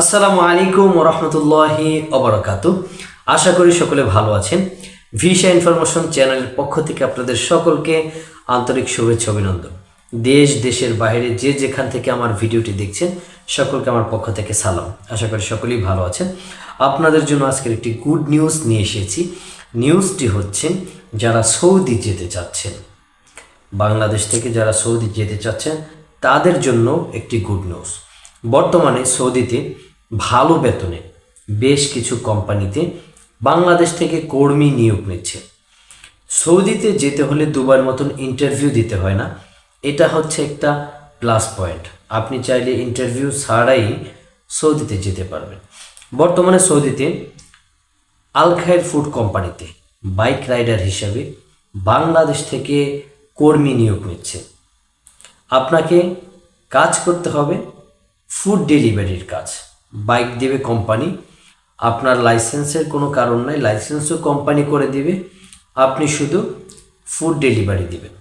আসসালামু আলাইকুম রহমতুল্লাহি অবরাকাতু আশা করি সকলে ভালো আছেন। ভিসা ইনফরমেশন চ্যানেলের পক্ষ থেকে আপনাদের সকলকে আন্তরিক শুভেচ্ছা অভিনন্দন। দেশ, দেশের বাইরে যে যেখান থেকে আমার ভিডিওটি দেখছেন, সকলকে আমার পক্ষ থেকে সালাম। আশা করি সকলেই ভালো আছেন। আপনাদের জন্য আজকের একটি গুড নিউজ নিয়ে এসেছি। নিউজটি হচ্ছে, যারা সৌদি যেতে চাচ্ছেন, বাংলাদেশ থেকে যারা সৌদি যেতে চাচ্ছেন, তাদের জন্য একটি গুড নিউজ। বর্তমানে সৌদিতে ভালো বেতনে বেশ কিছু কোম্পানিতে বাংলাদেশ থেকে কর্মী নিয়োগ নিচ্ছে। সৌদিতে যেতে হলে দুবার মতন ইন্টারভিউ দিতে হয় না। এটা হচ্ছে একটা প্লাস পয়েন্ট আপনি চাইলে ইন্টারভিউ ছাড়াই সৌদিতে যেতে পারবেন। বর্তমানে সৌদিতে আলখায়ের ফুড কোম্পানিতে বাইক রাইডার হিসাবে বাংলাদেশ থেকে কর্মী নিয়োগ নিচ্ছে। আপনাকে কাজ করতে হবে ফুড ডেলিভারির কাজ। বাইক দেবে কোম্পানি আপনার লাইসেন্সের কোনো কারণ নাই লাইসেন্সও কোম্পানি করে দিবে, আপনি শুধু ফুড ডেলিভারি দিবেন।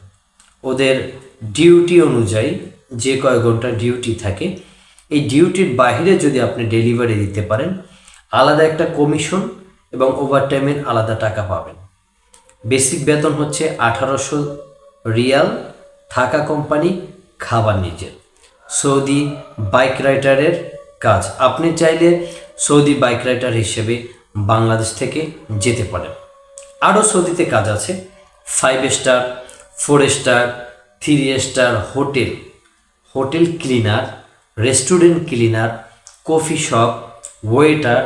ওদের ডিউটি অনুযায়ী যে কয় ঘণ্টা ডিউটি থাকে, এই ডিউটির বাইরে যদি আপনি ডেলিভারি দিতে পারেন, আলাদা একটা কমিশন এবং ওভারটাইমের আলাদা টাকা পাবেন। বেসিক বেতন হচ্ছে আঠারোশো রিয়াল, থাকা কোম্পানি খাবার নিজের। সৌদি বাইক রাইডারের কাজ। আপনি চাইলে সৌদি বাইক রাইডার হিসেবে বাংলাদেশ থেকে যেতে পারেন। আরও সৌদিতে কাজ আছে। Five star four star three star hotel hotel cleaner restaurant cleaner coffee shop waiter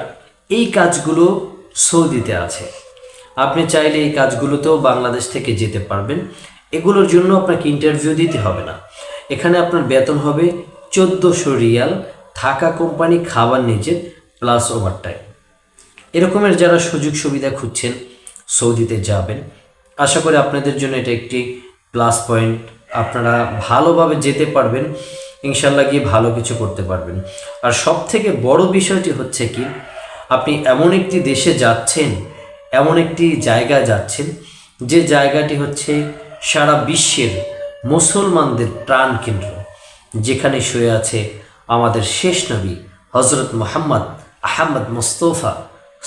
এই কাজগুলো সৌদিতে আছে। আপনি চাইলে এই কাজগুলোতেও বাংলাদেশ থেকে যেতে পারবেন। এগুলোর জন্য আপনাকে ইন্টারভিউ দিতে হবে না। এখানে আপনার বেতন হবে চোদ্দোশো রিয়াল। থাকা কোম্পানি খাবার নিজের প্লাস ওভারটাইম এরকমের যারা সুযোগ সুবিধা খুঁজছেন, সৌদিতে যাবেন, আশা করি আপনাদের জন্য এটা একটি প্লাস পয়েন্ট আপনারা ভালোভাবে যেতে পারবেন, ইনশাল্লাহ গিয়ে ভালো কিছু করতে পারবেন। আর সব থেকে বড় বিষয়টি হচ্ছে কি, আপনি এমন একটি দেশে যাচ্ছেন, এমন একটি জায়গা যাচ্ছেন, যে জায়গাটি হচ্ছে সারা বিশ্বের মুসলমানদের প্রাণ কেন্দ্র, যেখানে শুয়ে আছে আমাদের শেষ নবী হজরত মোহাম্মদ আহমদ মুস্তফা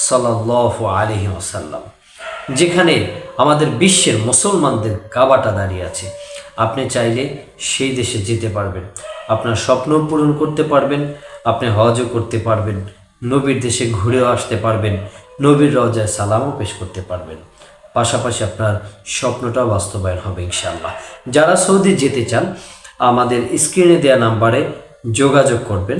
সাল্লাহ আলহি ওসাল্লাম যেখানে আমাদের বিশ্বের মুসলমানদের কাবাটা দাঁড়িয়ে আছে। আপনি চাইলে সেই দেশে যেতে পারবেন। আপনার স্বপ্ন পূরণ করতে পারবেন, আপনি হজও করতে পারবেন, নবীর দেশে ঘুরেও আসতে পারবেন, নবীর রজায় সালামও পেশ করতে পারবেন। পাশাপাশি আপনার স্বপ্নটাও বাস্তবায়ন হবে ইনশাল্লাহ যারা সৌদি যেতে চান, আমাদের স্ক্রিনে দেওয়া নাম্বারে যোগাযোগ করবেন।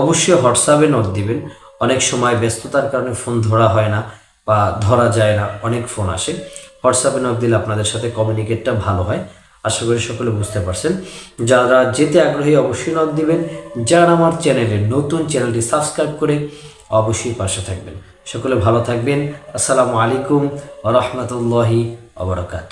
অবশ্যই হোয়াটসঅ্যাপে নোট দিবেন। অনেক সময় ব্যস্ততার কারণে ফোন ধরা হয় না বা ধরা যায় না, অনেক ফোন আসে। হোয়াটসঅ্যাপে নোট দিলে আপনাদের সাথে কমিউনিকেটটা ভালো হয়। আশা করি সকলে বুঝতে পারছেন। যারা যেতে আগ্রহী, অবশ্যই নোট দিবেন। যারা আমার চ্যানেলে নতুন চ্যানেলটি সাবস্ক্রাইব করে অবশ্যই পাশে থাকবেন। সকলে ভালো থাকবেন। আসসালামু আলাইকুম রহমতুল্লাহি আবরকাত